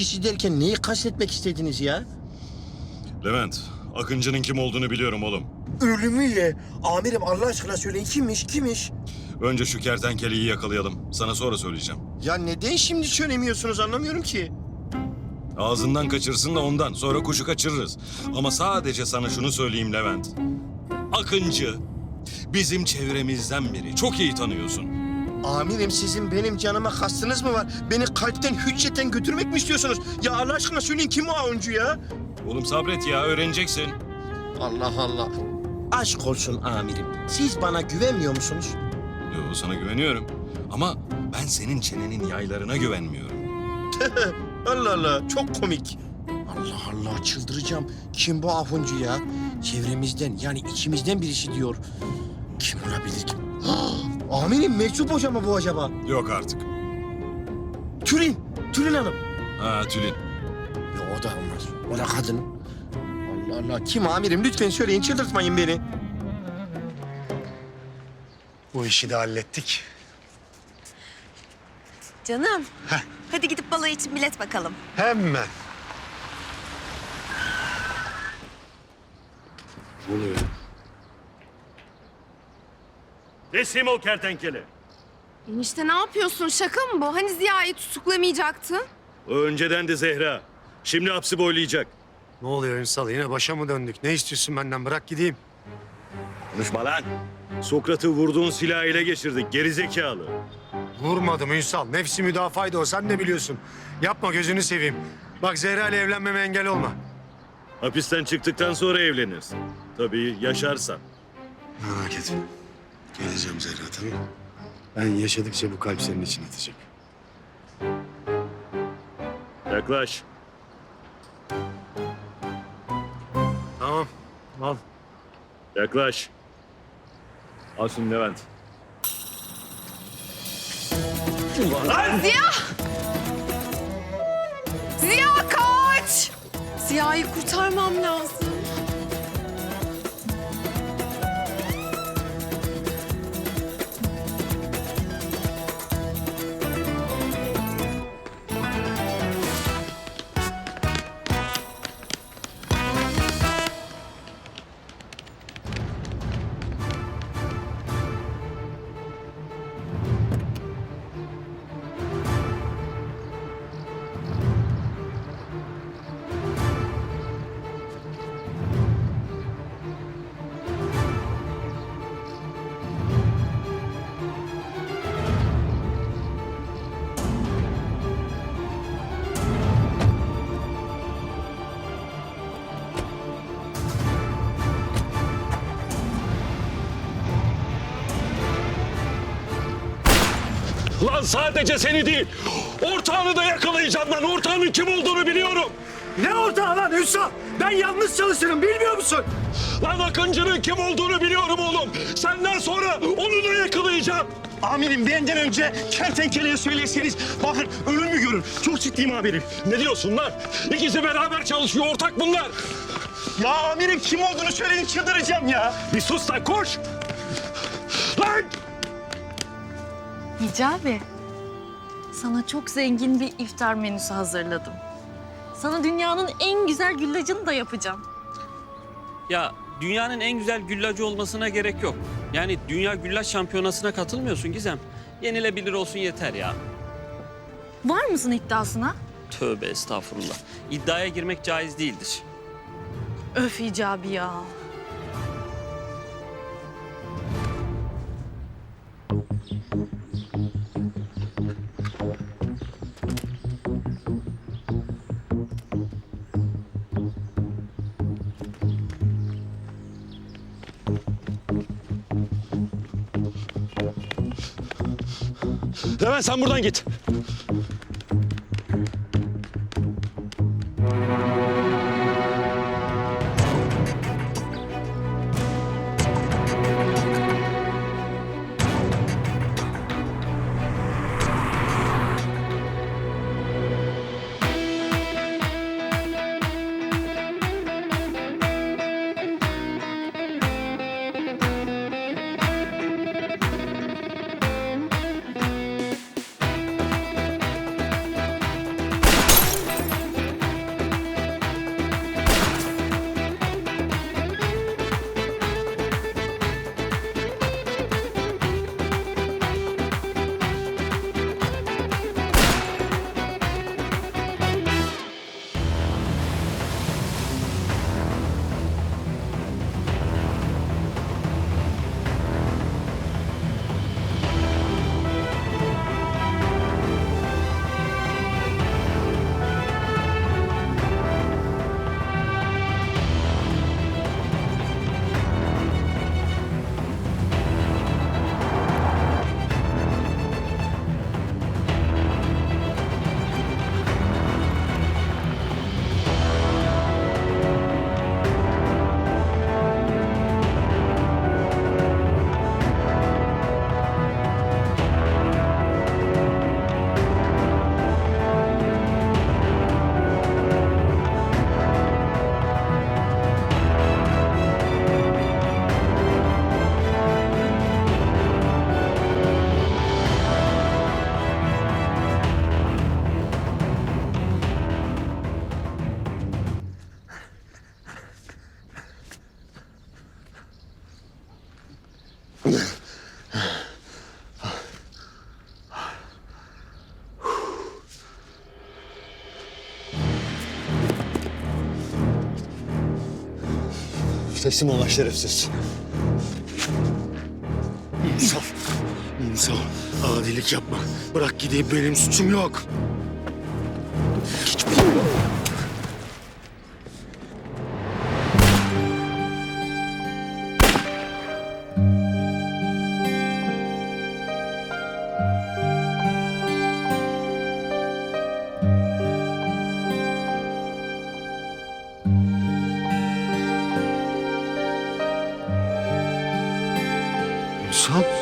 kişi derken neyi kastetmek istediniz ya? Levent, Akıncı'nın kim olduğunu biliyorum oğlum. Ölümüyle. Amirim Allah aşkına söyleyin kimmiş, kimmiş? Önce şu kertenkeleyi yakalayalım. Sana sonra söyleyeceğim. Ya neden şimdi söylemiyorsunuz anlamıyorum ki. Ağzından kaçırsın da ondan. Sonra kuşu kaçırırız. Ama sadece sana şunu söyleyeyim Levent. Akıncı bizim çevremizden biri. Çok iyi tanıyorsun. Amirim sizin benim canıma kastınız mı var? Beni kalpten, hüccetten götürmek mi istiyorsunuz? Ya Allah aşkına söyleyin kim o oyuncu ya? Oğlum sabret ya öğreneceksin. Allah Allah. Aşk olsun amirim. Siz bana güvenmiyor musunuz? Yo, sana güveniyorum. Ama ben senin çenenin yaylarına güvenmiyorum. Allah Allah çok komik. Allah Allah çıldıracağım. Kim bu Afuncu ya? Çevremizden yani içimizden birisi diyor. Kim olabilir ki? Amirim Meczup Hoca mı bu acaba? Yok artık. Tülin, Tülin Hanım. Ha Tülin. Ya o da olmaz. O da kadın. Allah Allah. Kim amirim? Lütfen söyleyin çıldırtmayın beni. Bu işi de hallettik. Canım. Hadi gidip balayı için bilet bakalım. Hemen. Ne oluyor? Teslim ol kertenkele. Enişte ne yapıyorsun? Şaka mı bu? Hani Ziya'yı tutuklamayacaktın? O önceden de Zehra. Şimdi hapsi boylayacak. Ne oluyor Ünsal? Yine başa mı döndük? Ne istiyorsun benden? Bırak gideyim. Konuşma lan. Sokrat'ı vurduğun silahı ele geçirdik. Gerizekalı. Vurmadım Ünsal. Nefsi müdafaydı o. Sen de biliyorsun. Yapma gözünü seveyim. Bak Zehra ile evlenmeme engel olma. Hapisten çıktıktan sonra evlenirsin. Tabii yaşarsan. Merak etme. Geleceğim Zehra tamam mı? Ben yaşadıkça bu kalp senin için atacak. Yaklaş. Tamam. Al. Yaklaş. Al şunu Levent. Ziya! Ziya kaç! Ziya'yı kurtarmam lazım. Lan sadece seni değil, ortağını da yakalayacağım lan. Ortağının kim olduğunu biliyorum. Ne ortağı lan Ünsal? Ben yalnız çalışırım bilmiyor musun? Lan Akıncı'nın kim olduğunu biliyorum oğlum. Senden sonra onu da yakalayacağım. Amirim benden önce kertenkeleye söylerseniz bakın ölümü görür. Çok ciddiyim amirim. Ne diyorsun lan? İkisi beraber çalışıyor, ortak bunlar. Ya amirim kim olduğunu söyleyin çıldıracağım ya. Bir sus lan, koş. Hicabi, sana çok zengin bir iftar menüsü hazırladım. Sana dünyanın en güzel güllacını da yapacağım. Ya dünyanın en güzel güllacı olmasına gerek yok. Yani dünya güllaç şampiyonasına katılmıyorsun Gizem. Yenilebilir olsun yeter ya. Var mısın iddiasına? Tövbe estağfurullah. İddiaya girmek caiz değildir. Öf Hicabi ya. Sen buradan git. Teslim ol şerefsiz. Ünsal. Ünsal. Adilik yapma. Bırak gideyim benim suçum yok. Ünsal.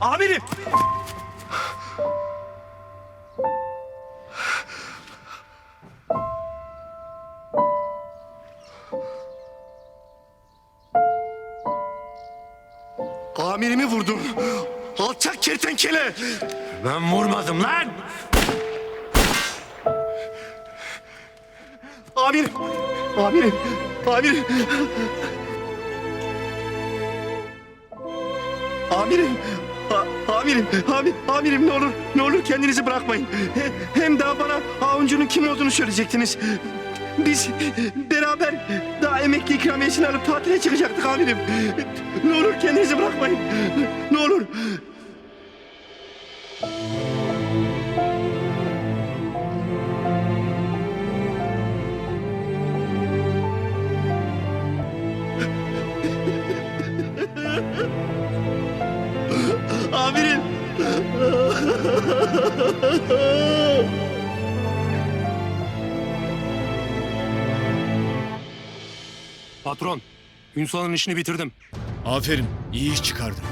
Amirim! Amirimi vurdun. Alçak kertenkele. Ben vurmadım lan. Amirim! Amirim! Amirim! Amirim! Amirim, amir, amirim ne olur, ne olur kendinizi bırakmayın. He- Hem daha bana Avuncunun kim olduğunu söyleyecektiniz. Biz beraber daha emekli ikramiyesini alıp tatile çıkacaktık amirim. Ne olur kendinizi bırakmayın. Ne olur. Patron, Ünsal'ın işini bitirdim. Aferin, iyi iş çıkardın.